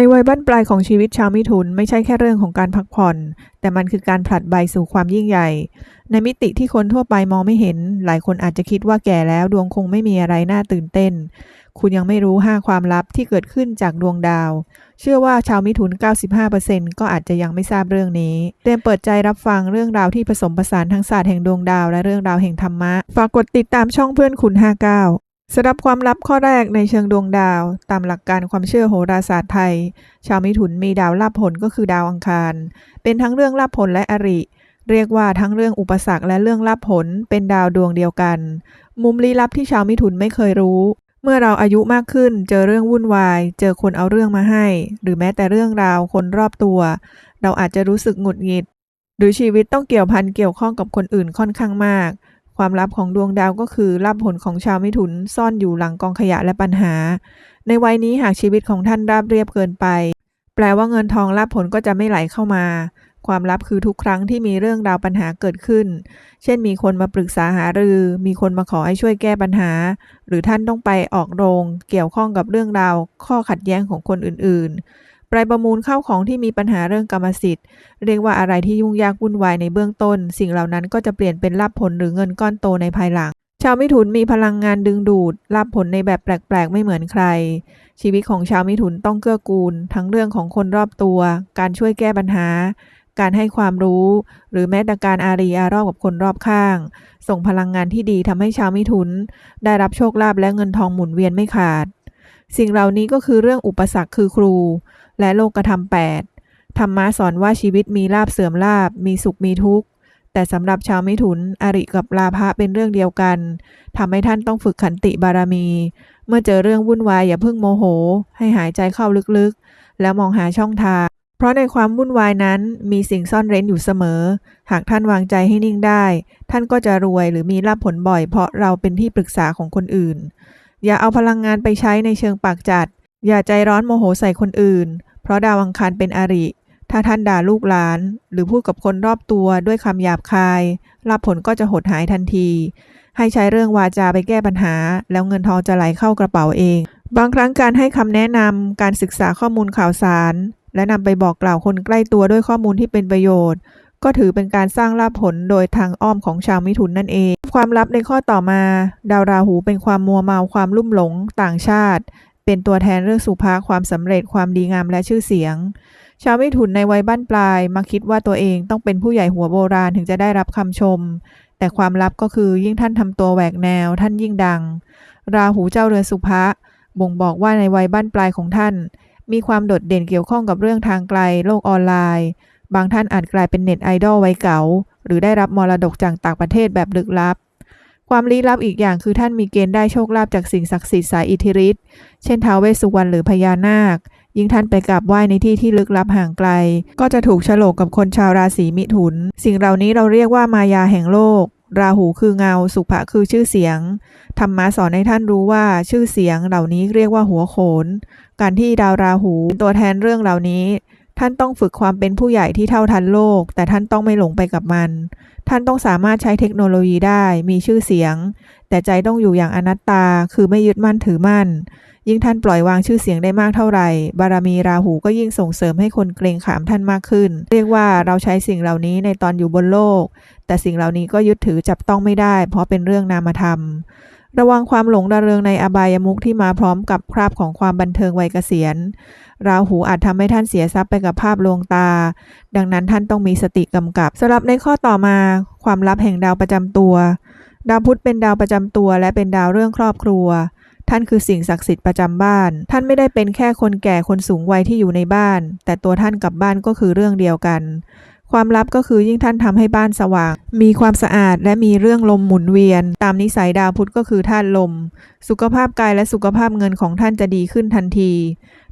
ในวัยบั้นปลายของชีวิตชาวมิถุนไม่ใช่แค่เรื่องของการพักผ่อน แต่มันคือการผลัดใบสู่ความยิ่งใหญ่ ในมิติที่คนทั่วไปมองไม่เห็น หลายคนอาจจะคิดว่าแก่แล้วดวงคงไม่มีอะไรน่าตื่นเต้น คุณยังไม่รู้ 5 ความลับที่เกิดขึ้นจากดวงดาว เชื่อว่าชาวมิถุน 95%ก็อาจจะยังไม่ทราบเรื่องนี้ เตรียมเปิดใจรับฟังเรื่องราวที่ผสมผสานทั้งศาสตร์แห่งดวงดาวและเรื่องราวแห่งธรรมะ ฝากกดติดตามช่องเพื่อนคุณ 59 สำหรับความลับข้อแรกในเชิงดวงดาว ตามหลักการความเชื่อโหราศาสตร์ไทย ชาวมิถุนมีดาวลาภผลก็คือดาวอังคาร เป็นทั้งเรื่องลาภผลและอริ เรียกว่าทั้งเรื่องอุปสรรคและเรื่องลาภผลเป็นดาวดวงเดียวกัน มุมลี้ลับที่ชาวมิถุนไม่เคยรู้ เมื่อเราอายุมากขึ้นเจอเรื่องวุ่นวาย เจอคนเอาเรื่องมาให้ หรือแม้แต่เรื่องราวคนรอบตัว เราอาจจะรู้สึกหงุดหงิด หรือชีวิตต้องเกี่ยวพันเกี่ยวข้องกับคนอื่นค่อนข้างมาก ความลับของดวงดาวก็คือลาภผลของชาวมิถุนซ่อนอยู่หลังกองขยะและปัญหา ในวัยนี้หากชีวิตของท่านราบเรียบเกินไป แปลว่าเงินทองลาภผลก็จะไม่ไหลเข้ามา ความลับคือทุกครั้งที่มีเรื่องราวปัญหาเกิดขึ้น เช่นมีคนมาปรึกษาหารือ มีคนมาขอให้ช่วยแก้ปัญหา หรือท่านต้องไปออกโรง เกี่ยวข้องกับเรื่องราวข้อขัดแย้งของคนอื่นๆ ไปประมูลเข้าของที่มีปัญหาเรื่องกรรมสิทธิ์ เรียกว่าอะไรที่ยุ่งยากวุ่นวายในเบื้องต้น สิ่งเหล่านั้นก็จะเปลี่ยนเป็นลาภผลหรือเงินก้อนโตในภายหลัง ชาวมิถุนมีพลังงานดึงดูดลาภผลในแบบแปลกๆ ไม่เหมือนใคร ชีวิตของชาวมิถุนต้องเกื้อกูล ทั้งเรื่องของคนรอบตัว การช่วยแก้ปัญหา การให้ความรู้ หรือแม้แต่การอารีอารอบกับคนรอบข้าง ส่งพลังงานที่ดีทำให้ชาวมิถุน ได้รับโชคลาภและเงินทองหมุนเวียนไม่ขาด สิ่งเหล่านี้ก็คือเรื่องอุปสรรคคือครู และโลกธรรมแปดธรรมะสอนว่าชีวิตมีลาบเสื่อมลาบ มีสุขมีทุกข์ แต่สำหรับชาวมิถุน อริกับลาภะเป็นเรื่องเดียวกันทำให้ท่านต้องฝึกขันติบารมี เมื่อเจอเรื่องวุ่นวายอย่าเพิ่งโมโห ให้หายใจเข้าลึกๆ แล้วมองหาช่องทาง เพราะในความวุ่นวายนั้นมีสิ่งซ่อนเร้นอยู่เสมอ หากท่านวางใจให้นิ่งได้ ท่านก็จะรวยหรือมีลาภผลบ่อยเพราะเราเป็นที่ปรึกษาของคนอื่น อย่าเอาพลังงานไปใช้ในเชิงปากจัด อย่าใจร้อนโมโหใส่คนอื่น ราะดาวอังคารเป็นอริ ถ้าท่านด่าลูกหลาน หรือพูดกับคนรอบตัวด้วยคำหยาบคายลาภผลก็จะหดหายทันที ให้ใช้เรื่องวาจาไปแก้ปัญหา แล้วเงินทองจะไหลเข้ากระเป๋าเอง บางครั้งการให้คำแนะนำการศึกษาข้อมูลข่าวสาร และนำไปบอกกล่าวคนใกล้ตัวด้วยข้อมูลที่เป็นประโยชน์ก็ถือเป็นการสร้างลาภผลโดยทางอ้อมของชาวมิถุนนั่นเอง ความลับในข้อต่อมา ดาวราหูเป็นความมัวเมาความลุ่มหลง ต่างชาติ เป็นตัวแทนเรื่องสุภาความสำเร็จความดีงามและชื่อเสียง ชาวมิถุนในวัยบ้านปลายมักคิดว่าตัวเองต้องเป็นผู้ใหญ่หัวโบราณถึงจะได้รับคำชม แต่ความลับก็คือยิ่งท่านทำตัวแหวกแนวท่านยิ่งดัง ราหูเจ้าเรือนสุภะบ่งบอกว่าในวัยบ้านปลายของท่าน มีความโดดเด่นเกี่ยวข้องกับเรื่องทางไกลโลกออนไลน์ บางท่านอาจกลายเป็นเน็ตไอดอลวัยเก่า หรือได้รับมรดกจากต่างประเทศแบบลึกลับ ความลี้ลับอีกอย่างคือท่านมีเกณฑ์ได้โชคลาภจากสิ่งศักดิ์สิทธิ์สายอิทธิฤทธิ์ เช่นท้าวเวสสุวรรณหรือพญานาค ยิ่งท่านไปกราบไหว้ในที่ที่ลึกลับห่างไกล ก็จะถูกฉลกกับคนชาวราศีมิถุน สิ่งเหล่านี้เราเรียกว่ามายาแห่งโลก ราหูคือเงา สุภะคือชื่อเสียง ธรรมะสอนให้ท่านรู้ว่าชื่อเสียงเหล่านี้เรียกว่าหัวโขน การที่ดาวราหูเป็นตัวแทนเรื่องเหล่านี้ ท่านต้องฝึกความเป็นผู้ใหญ่ที่เท่าทันโลก แต่ท่านต้องไม่หลงไปกับมัน ท่านต้องสามารถใช้เทคโนโลยีได้ มีชื่อเสียง แต่ใจต้องอยู่อย่างอนัตตา คือไม่ยึดมั่นถือมั่น ยิ่งท่านปล่อยวางชื่อเสียงได้มากเท่าไหร่ บารมีราหูก็ยิ่งส่งเสริมให้คนเกรงขามท่านมากขึ้น เรียกว่าเราใช้สิ่งเหล่านี้ในตอนอยู่บนโลก แต่สิ่งเหล่านี้ก็ยึดถือจับต้องไม่ได้ เพราะเป็นเรื่องนามธรรม ระวังความหลงระเริงในอบายมุขที่มาพร้อมกับคราบของความบันเทิงวัยเกษียณ ราหูอาจทำให้ท่านเสียทรัพย์ไปกับภาพลวงตา ดังนั้นท่านต้องมีสติกำกับสำหรับในข้อต่อมา ความลับแห่งดาวประจำตัว ดาวพุธเป็นดาวประจำตัว และเป็นดาวเรื่องครอบครัว ท่านคือสิ่งศักดิ์สิทธิ์ประจำบ้าน ท่านไม่ได้เป็นแค่คนแก่คนสูงวัยที่อยู่ในบ้าน แต่ตัวท่านกับบ้านก็คือเรื่องเดียวกัน ความลับก็คือยิ่งท่านทำให้บ้านสว่าง มีความสะอาดและมีเรื่องลมหมุนเวียน ตามนิสัยดาวพุธก็คือธาตุลม สุขภาพกายและสุขภาพเงินของท่านจะดีขึ้นทันที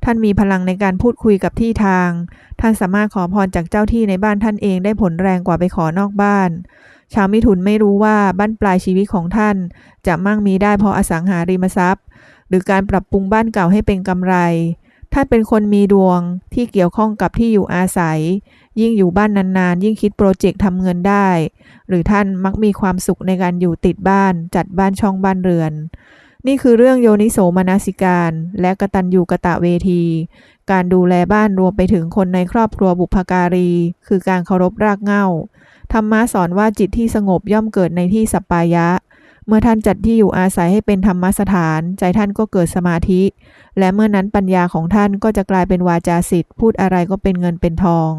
ท่านมีพลังในการพูดคุยกับที่ทาง ท่านสามารถขอพรจากเจ้าที่ในบ้านท่านเองได้ผลแรงกว่าไปขอนอกบ้านชาวมิถุนไม่รู้ว่าบ้านปลายชีวิตของท่าน จะมั่งมีได้เพราะอสังหาริมทรัพย์ หรือการปรับปรุงบ้านเก่าให้เป็นกำไร ท่านเป็นคนมีดวงที่เกี่ยวข้องกับที่อยู่อาศัย ยิ่งอยู่บ้านนานๆ ยิ่งคิดโปรเจกต์ทำเงินได้ หรือท่านมักมีความสุขในการอยู่ติดบ้าน จัดบ้านช่องบ้านเรือน นี่คือเรื่องโยนิโสมนสิการ และกตัญญูกะตะเวที การดูแลบ้านรวมไปถึงคนในครอบครัวบุพการี คือการเคารพรากเหง้าธรรมะสอนว่าจิตที่สงบย่อมเกิดในที่สัปปายะ เมื่อท่านจัดที่อยู่อาศัยให้เป็นธรรมสถาน ใจท่านก็เกิดสมาธิ และเมื่อนั้นปัญญาของท่านก็จะกลายเป็นวาจาสิทธิ์พูดอะไรก็เป็นเงินเป็นทอง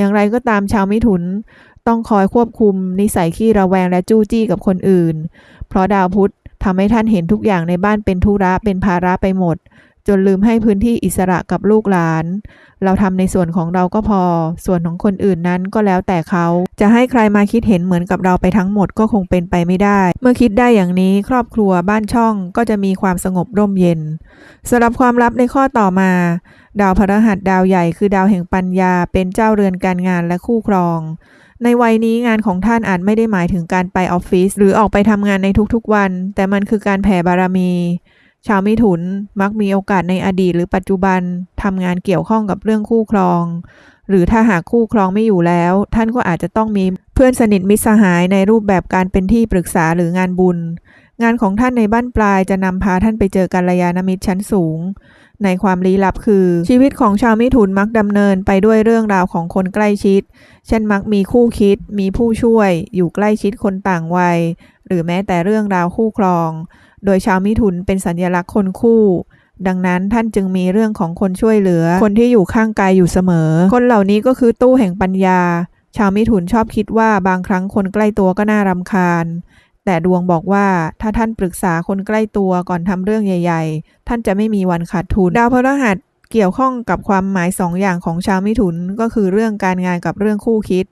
อย่างไรก็ตามชาวมิถุนต้องคอยควบคุมนิสัยขี้ระแวงและจู้จี้กับคนอื่น เพราะดาวพุธทำให้ท่านเห็นทุกอย่างในบ้านเป็นธุระเป็นภาระไปหมด จนลืมให้พื้นที่อิสระกับลูกหลาน เราทำในส่วนของเราก็พอ ส่วนของคนอื่นนั้นก็แล้วแต่เขา จะให้ใครมาคิดเห็นเหมือนกับเราไปทั้งหมดก็คงเป็นไปไม่ได้ เมื่อคิดได้อย่างนี้ครอบครัวบ้านช่องก็จะมีความสงบร่มเย็นสำหรับความลับในข้อต่อมา ดาวพฤหัสดาวใหญ่คือดาวแห่งปัญญา เป็นเจ้าเรือนการงานและคู่ครองในวัยนี้งานของท่านอาจไม่ได้หมายถึงการไปออฟฟิศหรือออกไปทำงานในทุกๆวัน แต่มันคือการแผ่บารมี ชาวมิถุนมักมีโอกาสในอดีตหรือปัจจุบันทำงานเกี่ยวข้องกับเรื่องคู่ครอง หรือถ้าหากคู่ครองไม่อยู่แล้ว ท่านก็อาจจะต้องมีเพื่อนสนิทมิตรสหายในรูปแบบการเป็นที่ปรึกษาหรืองานบุญ งานของท่านในบ้านปลายจะนำพาท่านไปเจอกัลยาณมิตรชั้นสูง ในความลี้ลับคือ ชีวิตของชาวมิถุนมักดำเนินไปด้วยเรื่องราวของคนใกล้ชิด เช่นมักมีคู่คิด มีผู้ช่วย อยู่ใกล้ชิดคนต่างวัย หรือแม้แต่เรื่องราวคู่ครอง โดยชาวมิถุนเป็นสัญลักษณ์คนคู่ ดังนั้นท่านจึงมีเรื่องของคนช่วยเหลือ คนที่อยู่ข้างกายอยู่เสมอ คนเหล่านี้ก็คือตู้แห่งปัญญา ชาวมิถุนชอบคิดว่าบางครั้งคนใกล้ตัวก็น่ารำคาญ แต่ดวงบอกว่าถ้าท่านปรึกษาคนใกล้ตัวก่อนทำเรื่องใหญ่ ๆ ท่านจะไม่มีวันขาดทุน ดาวพฤหัสเกี่ยวข้องกับความหมายสองอย่างของชาวมิถุนก็คือเรื่องการงานกับเรื่องคู่คิด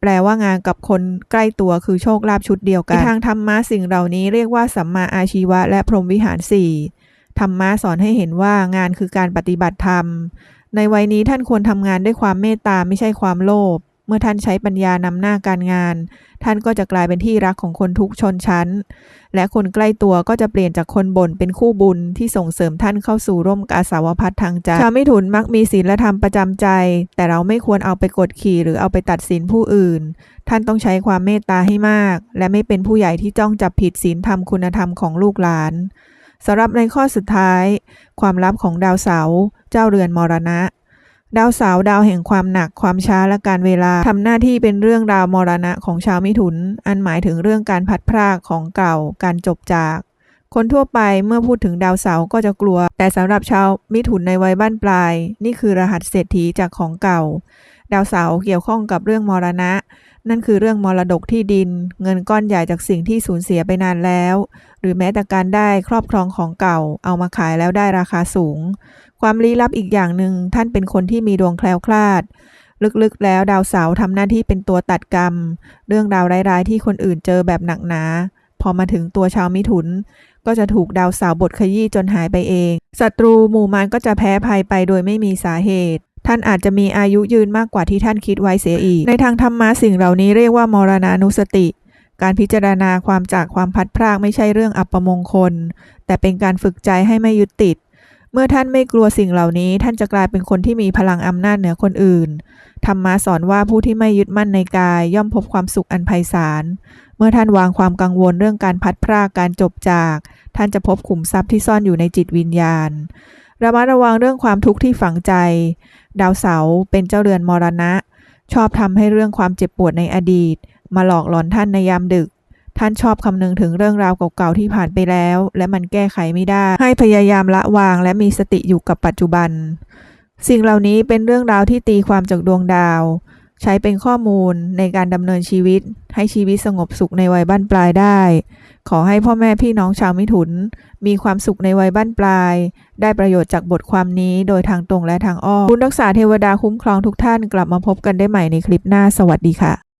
แปลว่างานกับคนใกล้ตัวคือโชคลาภชุดเดียวกันในทางธรรมะสิ่งเหล่านี้เรียกว่าสัมมาอาชีวะและพรหมวิหารสี่ธรรมะสอนให้เห็นว่างานคือการปฏิบัติธรรม ในวัยนี้ท่านควรทำงานด้วยความเมตตาไม่ใช่ความโลภ มื่อท่านใช้ปัญญานำหน้าการงาน ท่านก็จะกลายเป็นที่รักของคนทุกชนชั้น และคนใกล้ตัวก็จะเปลี่ยนจากคนบ่นเป็นคู่บุญที่ส่งเสริมท่านเข้าสู่ร่มกาสาวพัฒทางใจชาวมิถุนมักมีศีลธรรมประจำใจ แต่เราไม่ควรเอาไปกดขี่หรือเอาไปตัดสินผู้อื่น ท่านต้องใช้ความเมตตาให้มาก และไม่เป็นผู้ใหญ่ที่จ้องจับผิดศีลธรรมคุณธรรมของลูกหลานสำหรับในข้อสุดท้าย ความลับของดาวเสาร์เจ้าเรือนมรณะ ดาวเสาร์ดาวแห่งความหนักความช้าและการเวลาทำหน้าที่เป็นเรื่องราวมรณะของชาวมิถุน อันหมายถึงเรื่องการพัดพรากของเก่า การจบจาก คนทั่วไปเมื่อพูดถึงดาวเสาร์ก็จะกลัว แต่สำหรับชาวมิถุนในวัยบ้านปลาย นี่คือรหัสเศรษฐีจากของเก่า ดาวเสาร์เกี่ยวข้องกับเรื่องมรณะ นั่นคือเรื่องมรดกที่ดิน เงินก้อนใหญ่จากสิ่งที่สูญเสียไปนานแล้ว หรือแม้แต่การได้ครอบครองของเก่า เอามาขายแล้วได้ราคาสูง ความลี้ลับอีกอย่างหนึ่งท่านเป็นคนที่มีดวงแคล้วคลาด ลึกๆ แล้วดาวเสาร์ทำหน้าที่เป็นตัวตัดกรรม เรื่องราวร้ายๆ ที่คนอื่นเจอแบบหนักหนาพอมาถึงตัวชาวมิถุน ก็จะถูกดาวเสาร์บทขยี้จนหายไปเองศัตรูหมู่มารก็จะแพ้ภัยไปโดยไม่มีสาเหตุ ท่านอาจจะมีอายุยืนมากกว่าที่ท่านคิดไว้เสียอีก ในทางธรรมะสิ่งเหล่านี้เรียกว่ามรณานุสติ การพิจารณาความจากความพัดพรากไม่ใช่เรื่องอัปมงคล แต่เป็นการฝึกใจให้ไม่ยึดติด เมื่อท่านไม่กลัวสิ่งเหล่านี้ ท่านจะกลายเป็นคนที่มีพลังอำนาจเหนือคนอื่น ธรรมะสอนว่าผู้ที่ไม่ยึดมั่นในกาย ย่อมพบความสุขอันไพศาล เมื่อท่านวางความกังวลเรื่องการพัดพรากการจบจาก ท่านจะพบขุมทรัพย์ที่ซ่อนอยู่ในจิตวิญญาณ ระมัดระวังเรื่องความทุกข์ที่ฝังใจ ดาวเสาร์เป็นเจ้าเรือนมรณะ ชอบทำให้เรื่องความเจ็บปวดในอดีต มาหลอกหลอนท่านในยามดึก ท่านชอบคำนึงถึงเรื่องราวเก่าๆที่ผ่านไปแล้ว และมันแก้ไขไม่ได้ ให้พยายามละวางและมีสติอยู่กับปัจจุบัน สิ่งเหล่านี้เป็นเรื่องราวที่ตีความจากดวงดาว ใช้เป็นข้อมูลในการดำเนินชีวิต ให้ชีวิตสงบสุขในวัยบั้นปลายได้ ขอให้พ่อแม่พี่น้องชาวมิถุน มีความสุขในวัยบั้นปลาย ได้ประโยชน์จากบทความนี้โดยทางตรงและทางอ้อมคุณรักษาเทวดาคุ้มครองทุกท่านกลับมาพบกันได้ใหม่ในคลิปหน้าสวัสดีค่ะ